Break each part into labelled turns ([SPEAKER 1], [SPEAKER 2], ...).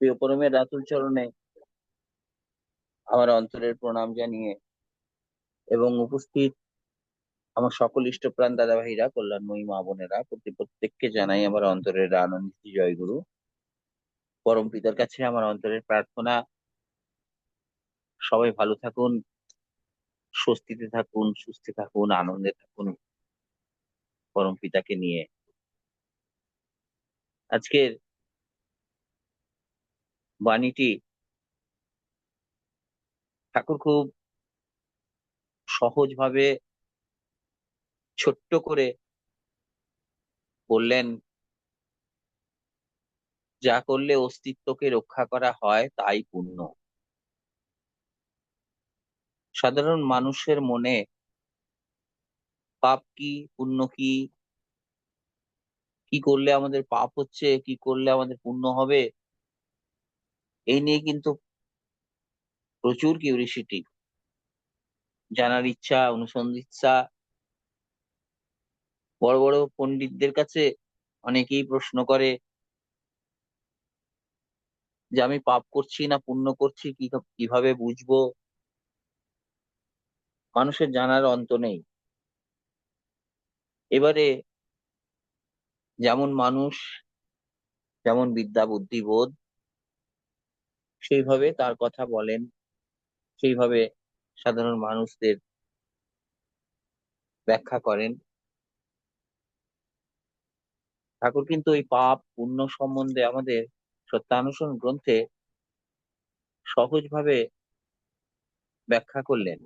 [SPEAKER 1] প্রিয় পরমের রাতুল চরণে আমার অন্তরের প্রণাম জানিয়ে এবং উপস্থিত আমার সকল ইষ্টপ্রাণ দাদা ভাইরা কল্যাণময়ী মা বোনেরা, প্রতি প্রত্যেককে জানাই আমার অন্তরের আনন্দিত জয়গুরু পরম পিতার কাছে আমার অন্তরের প্রার্থনা। সবাই ভালো থাকুন, স্বস্তিতে থাকুন, সুস্থে থাকুন, আনন্দে থাকুন পরম পিতাকে নিয়ে। আজকের বাণীটি ঠাকুর খুব সহজভাবে ছোট্ট করে বললেন, যা করলে অস্তিত্বকে রক্ষা করা হয়, তাই পুণ্য। সাধারণ মানুষের মনে পাপ কি, পুণ্য কি? কি করলে আমাদের পাপ হচ্ছে? কি করলে আমাদের পুণ্য হবে? এই নিয়ে কিন্তু প্রচুর কিউরিসিটি জানার ইচ্ছা অনুসন্ধিৎসা বড় বড় পণ্ডিতদের কাছে অনেকেই প্রশ্ন করে যে, আমি পাপ করছি না, পুণ্য করছি কীভাবে বুঝব? মানুষের জানার অন্ত নেই। এবারে যেমন মানুষ, যেমন বিদ্যা, বুদ্ধি, বোধ সেইভাবে তার কথা বলেন। সেইভাবে সাধারণ মানুষদের ব্যাখ্যা করেন। ঠাকুর কিন্তু ওই পাপ, পুণ্য সম্বন্ধে আমাদের সত্যানুসরণ গ্রন্থে সহজভাবে ব্যাখ্যা করলেন।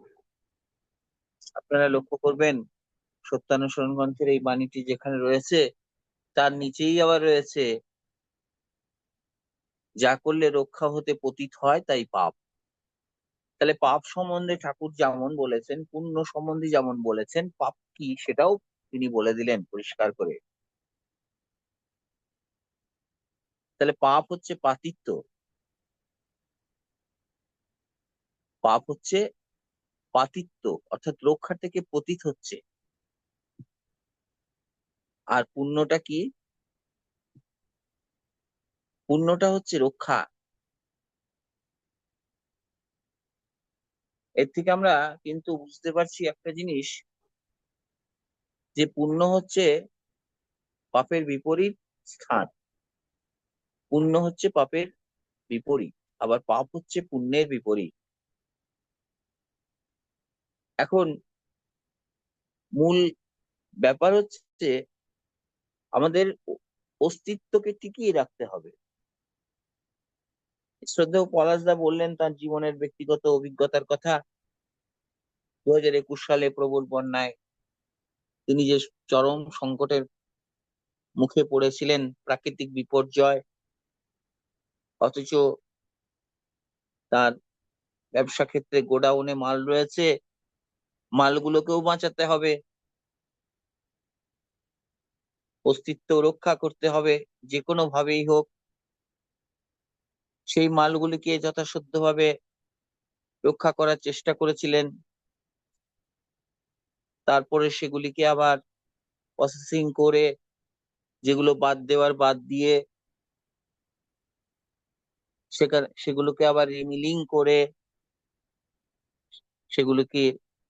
[SPEAKER 1] আপনারা লক্ষ্য করবেন, সত্যানুসরণ গ্রন্থের এই বাণীটি যেখানে রয়েছে, তার নিচেই আবার রয়েছে যা করলে রক্ষা হতে পতিত হয়, তাই পাপ। তাহলে পাপ সম্বন্ধে ঠাকুর যেমন বলেছেন, পুণ্য সম্বন্ধে যেমন বলেছেন, পাপ কি সেটাও তিনি বলে দিলেন পরিষ্কার করে। তাহলে পাপ হচ্ছে পাতিত্ব। পাপ হচ্ছে পাতিত্ব, অর্থাৎ রক্ষা থেকে পতিত হচ্ছে। আর পুণ্যটা কি? পুণ্যটা হচ্ছে রক্ষা। এর থেকে আমরা কিন্তু বুঝতে পারছি একটা জিনিস, যে পুণ্য হচ্ছে পাপের বিপরীত স্থান। পুণ্য হচ্ছে পাপের বিপরীত, আবার পাপ হচ্ছে পুণ্যের বিপরীত। এখন মূল ব্যাপার হচ্ছে আমাদের অস্তিত্বকে টিকিয়ে রাখতে হবে। শ্রদ্ধেয় পলাশদা বললেন, তার জীবনের ব্যক্তিগত অভিজ্ঞতার কথা দু হাজার একুশ সালে প্রবল বন্যায় তিনি যে চরম সংকটের মুখে পড়েছিলেন, প্রাকৃতিক বিপর্যয়, অথচ তার ব্যবসা ক্ষেত্রে গোডাউনে মাল রয়েছে, মালগুলোকেও বাঁচাতে হবে, অস্তিত্ব রক্ষা করতে হবে, যে কোনো ভাবেই হোক সেই মালগুলিকে যথাসাধ্যভাবে রক্ষা করার চেষ্টা করেছিলেন। তারপরে সেগুলিকে আবার প্রসেসিং করে যেগুলো বাদ দেওয়ার বাদ দিয়ে সেখানে, সেগুলোকে আবার রিমিলিং করে সেগুলোকে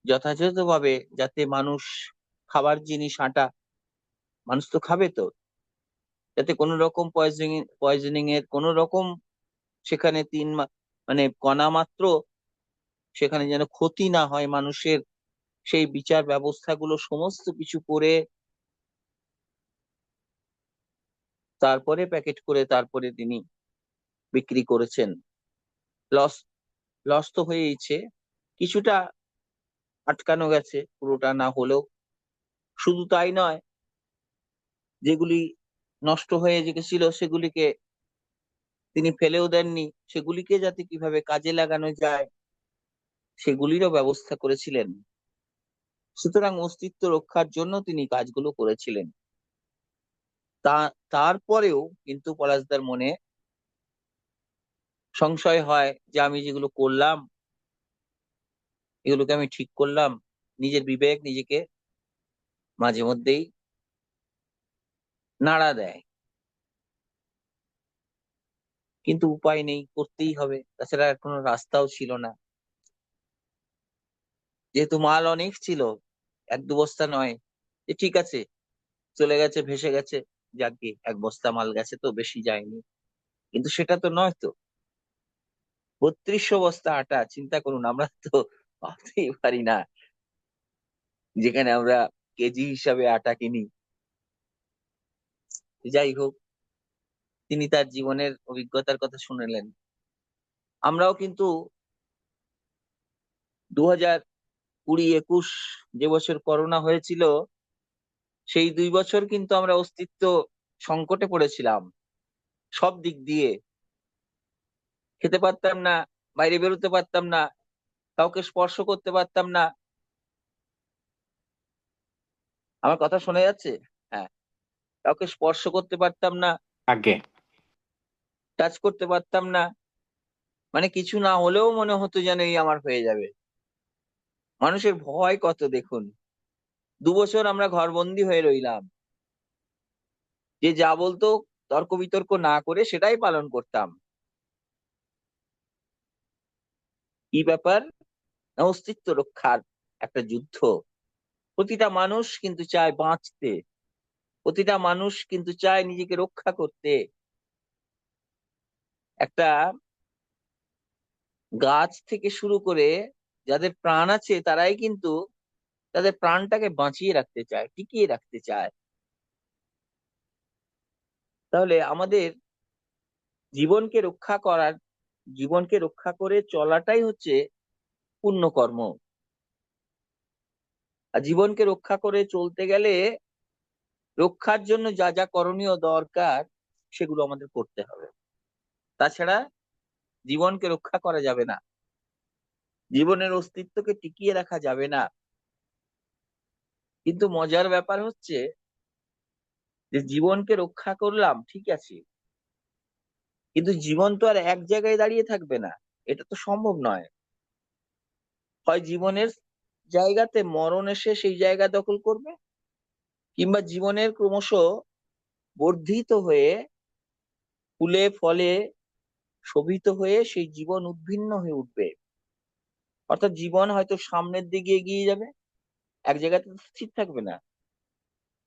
[SPEAKER 1] যথাযথভাবে যাতে মানুষ খাবার জিনিস আটা, মানুষ তো খাবে তো। যাতে কোনো রকম পয়জনিং পয়জনিং এর কোনো রকম সেখানে তিন মানে কণা মাত্র, সেখানে যেন ক্ষতি না হয় মানুষের, সেই বিচার ব্যবস্থাগুলো সমস্ত কিছু করে তারপরে প্যাকেট করে তারপরে তিনি বিক্রি করেছেন। লস লস তো হয়েইছে, কিছুটা আটকানো গেছে পুরোটা না হলেও। শুধু তাই নয়, যেগুলি নষ্ট হয়ে গেছিল সেগুলিকে তিনি ফেলেও দেননি, সেগুলিকে যাতে কীভাবে কাজে লাগানো যায়, সেগুলিরও ব্যবস্থা করেছিলেন। সুতরাং অস্তিত্ব রক্ষার জন্য তিনি কাজগুলো করেছিলেন। তা, তারপরেও কিন্তু পলাশদার মনে সংশয় হয় যে আমি যেগুলো করলাম, এগুলোকে আমি ঠিক করলাম, নিজের বিবেক নিজেকে মাঝে মধ্যেই নাড়া দেয়। কিন্তু উপায় নেই, করতেই হবে। তাছাড়া আর কোনো রাস্তাও ছিল না। যেহেতু মাল অনেক ছিল, এক দু বস্তা নয়, যে ঠিক আছে, চলে গেছে, ভেসে গেছে যাকে এক বস্তা মাল গেছে তো, বেশি যায়নি। কিন্তু সেটা তো নয় তো। বত্রিশশো বস্তা আটা, চিন্তা করুন, আমরা তো ভাবতেই পারি না যেখানে আমরা কেজি হিসাবে আটা কিনি। যাই হোক তিনি তার জীবনের অভিজ্ঞতার কথা শুনলেন। আমরাও কিন্তু দু হাজার কুড়ি একুশ যে বছর করোনা হয়েছিল, সেই দুই বছর কিন্তু আমরা অস্তিত্ব সংকটে পড়েছিলাম। সব দিক দিয়ে। খেতে পারতাম না, বাইরে বেরোতে পারতাম না, কাউকে স্পর্শ করতে পারতাম না। আমার কথা শোনা যাচ্ছে? হ্যাঁ। কাউকে স্পর্শ করতে পারতাম না।
[SPEAKER 2] আগে।
[SPEAKER 1] টাচ করতে পারতাম না। মানে কিছু না হলেও মনে হতো যেন এই আমার হয়ে যাবে। মানুষের ভয় কত দেখুন। দু বছর আমরা ঘরবন্দি হয়ে রইলাম। যে যা বলতো তর্ক বিতর্ক না করে সেটাই পালন করতাম। কি ব্যাপার? অস্তিত্ব রক্ষার একটা যুদ্ধ। প্রতিটা মানুষ কিন্তু চায় বাঁচতে। প্রতিটা মানুষ কিন্তু চায় নিজেকে রক্ষা করতে। একটা গাছ থেকে শুরু করে যাদের প্রাণ আছে তারাই কিন্তু তাদের প্রাণটাকে বাঁচিয়ে রাখতে চায়, টিকিয়ে রাখতে চায়। তাহলে আমাদের জীবনকে রক্ষা করার, জীবনকে রক্ষা করে চলাটাই হচ্ছে পুণ্যকর্ম। আর জীবনকে রক্ষা করে চলতে গেলে রক্ষার জন্য যা যা করণীয় দরকার সেগুলো আমাদের করতে হবে। তাছাড়া জীবনকে রক্ষা করা যাবে না। জীবনের অস্তিত্বকে টিকিয়ে রাখা যাবে না। কিন্তু মজার ব্যাপার হচ্ছে যে জীবনকে রক্ষা করলাম, ঠিক আছে। কিন্তু জীবন তো আর এক জায়গায় দাঁড়িয়ে থাকবে না। এটা তো সম্ভব নয়। হয় জীবনের জায়গাতে মরণ এসে সেই জায়গা দখল করবে, কিংবা জীবনের ক্রমশ বর্ধিত হয়ে ফুলে ফলে শোভিত হয়ে সেই জীবন উদ্ভিন্ন হয়ে উঠবে। অর্থাৎ জীবন হয়তো সামনের দিকে এগিয়ে যাবে, এক জায়গাতে স্থির থাকবে না।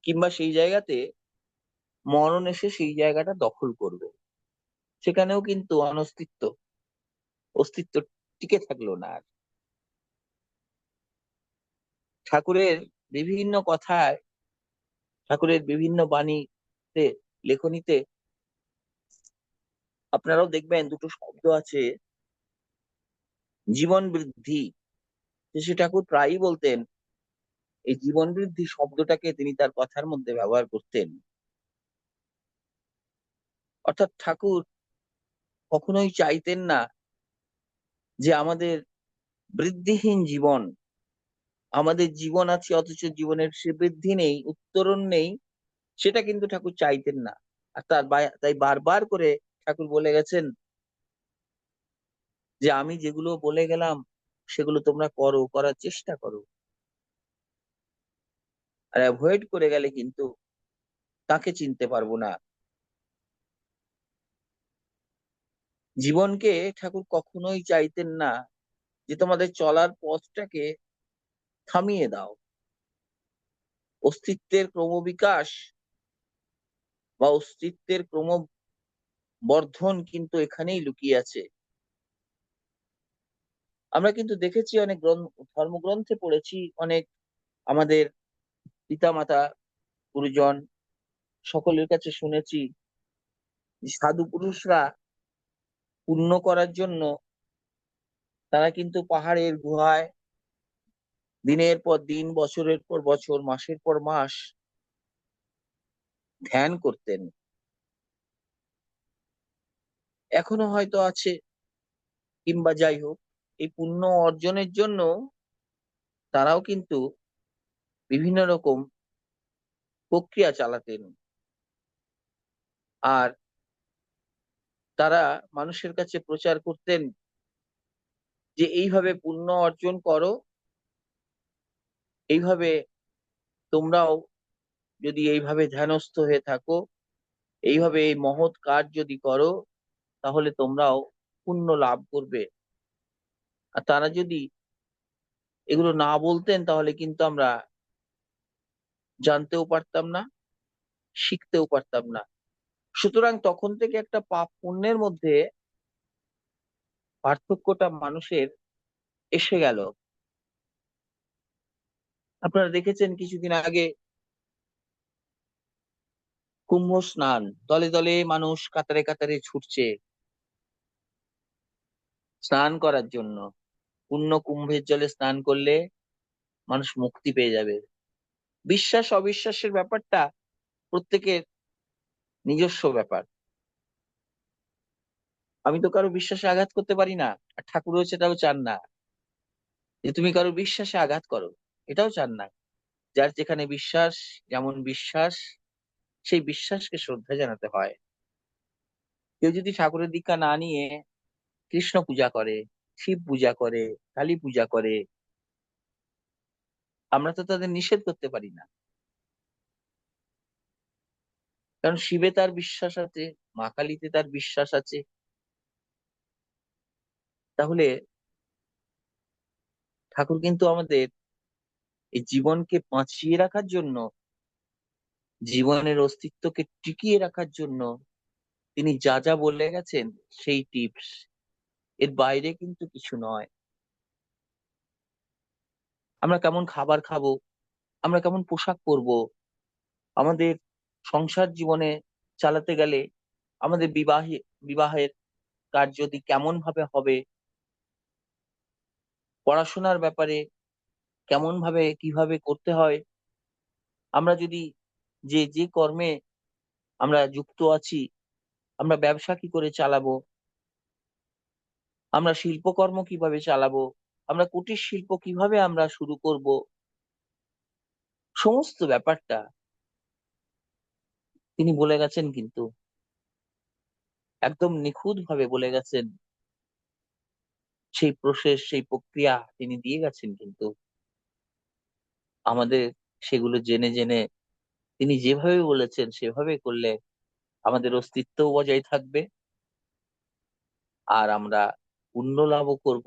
[SPEAKER 1] কিংবা সেই জায়গাতে মরণ এসে সেই জায়গাটা দখল করবে। সেখানেও কিন্তু অনস্তিত্ব, অস্তিত্ব টিকে থাকল না আর। ঠাকুরের বিভিন্ন কথায়, ঠাকুরের বিভিন্ন বাণীতে, লেখনীতে আপনারাও দেখবেন দুটো শব্দ আছে। জীবন বৃদ্ধি। শ্রী ঠাকুর প্রায়ই বলতেন, এই জীবন বৃদ্ধি শব্দটাকে তিনি তার কথার মধ্যে ব্যবহার করতেন। অর্থাৎ ঠাকুর কখনোই চাইতেন না যে আমাদের বৃদ্ধিহীন জীবন, আমাদের জীবন আছে অথচ জীবনের সে বৃদ্ধি নেই, উত্তরণ নেই, সেটা কিন্তু ঠাকুর চাইতেন না। আর তার তাই বারবার করে ঠাকুর বলে গেছেন? যে আমি যেগুলো বলে গেলাম, সেগুলো তোমরা করো, করার চেষ্টা করো। আর অ্যাভয়েড করে গেলে কিন্তু তাকে চিনতে পারব না। জীবনকে ঠাকুর কখনোই চাইতেন না যে তোমাদের চলার পথটাকে থামিয়ে দাও। অস্তিত্বের ক্রমবিকাশ বা অস্তিত্বের ক্রম বর্ধন কিন্তু এখানেই লুকিয়ে আছে। আমরা কিন্তু দেখেছি অনেক গ্রন্থ, ধর্মগ্রন্থে পড়েছি অনেক আমাদের পিতামাতা, গুরুজন সকলের কাছে শুনেছি সাধু পুরুষরা পূর্ণ করার জন্য তারা কিন্তু পাহাড়ের গুহায় দিনের পর দিন, বছরের পর বছর, মাসের পর মাস ধ্যান করতেন। এখনও হয়তো আছে। কিংবা যাই হোক, এই পুণ্য অর্জনের জন্য তারাও কিন্তু বিভিন্ন রকম প্রক্রিয়া চালাতেন। আর তারা মানুষের কাছে প্রচার করতেন যে, এইভাবে পুণ্য অর্জন করো। এইভাবে তোমরাও যদি এইভাবে ধ্যানস্থ হয়ে থাকো, এইভাবে এই মহৎ কাজ যদি করো তাহলে তোমরাও পুণ্য লাভ করবে। আর তারা যদি এগুলো না বলতেন, তাহলে কিন্তু আমরা জানতেও পারতাম না, শিখতেও পারতাম না। সুতরাং তখন থেকে একটা পাপ পুণ্যের মধ্যে পার্থক্যটা মানুষের এসে গেল। আপনারা দেখেছেন কিছুদিন আগে কুম্ভ স্নান, দলে দলে মানুষ কাতারে কাতারে ছুটছে। স্নান করার জন্য। পূর্ণ কুম্ভের জলে স্নান করলে মানুষ মুক্তি পেয়ে যাবে। বিশ্বাস, অবিশ্বাসের ব্যাপারটা প্রত্যেকের নিজস্ব ব্যাপার। আমি তো কারও বিশ্বাসে আঘাত করতে পারি না, আর ঠাকুরও সেটাও চান না। যে তুমি কারও বিশ্বাসে আঘাত করো, এটাও চান না। যার যেখানে বিশ্বাস, যেমন বিশ্বাস, সেই বিশ্বাসকে শ্রদ্ধা জানাতে হয়। কেউ যদি ঠাকুরের দীক্ষা না নিয়ে কৃষ্ণ পূজা করে, শিব পূজা করে, কালী পূজা করে, আমরা তো তাদের নিষেধ করতে পারি না। কারণ শিবে তার বিশ্বাস আছে, মা কালীতে তার বিশ্বাস আছে। তাহলে ঠাকুর কিন্তু আমাদের এই জীবনকে বাঁচিয়ে রাখার জন্য, জীবনের অস্তিত্বকে টিকিয়ে রাখার জন্য তিনি যা যা বলে গেছেন, সেই টিপস এর বাইরে কিন্তু কিছু নয়। আমরা কেমন খাবার খাব, আমরা কেমন পোশাক পরবো, আমাদের সংসার জীবনে চালাতে গেলে আমাদের বিবাহে, বিবাহের কার্য যদি কেমন ভাবে হবে, পড়াশোনার ব্যাপারে কেমন ভাবে কীভাবে করতে হয়, আমরা যদি যে যে কর্মে আমরা যুক্ত আছি, আমরা ব্যবসা কি করে চালাবো আমরা শিল্পকর্ম কীভাবে চালাবো? আমরা কুটির শিল্প কীভাবে আমরা শুরু করব? সমস্ত ব্যাপারটা তিনি বলে গেছেন কিন্তু। একদম নিখুঁত ভাবে বলে গেছেন। সেই প্রসেস সেই প্রক্রিয়া তিনি দিয়ে গেছেন কিন্তু। আমাদের সেগুলো জেনে জেনে তিনি যেভাবে বলেছেন, সেভাবে করলে আমাদের অস্তিত্বও বজায় থাকবে। আর আমরা পুণ্য লাভও করব,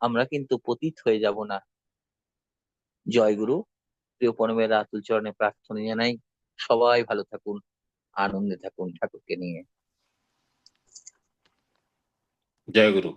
[SPEAKER 1] আমরা কিন্তু পতিত হয়ে যাব না। জয়গুরু প্রিয় পরমের আতুল চরণে প্রার্থনা জানাই, সবাই ভালো থাকুন, আনন্দে থাকুন ঠাকুরকে নিয়ে।
[SPEAKER 2] জয় গুরু।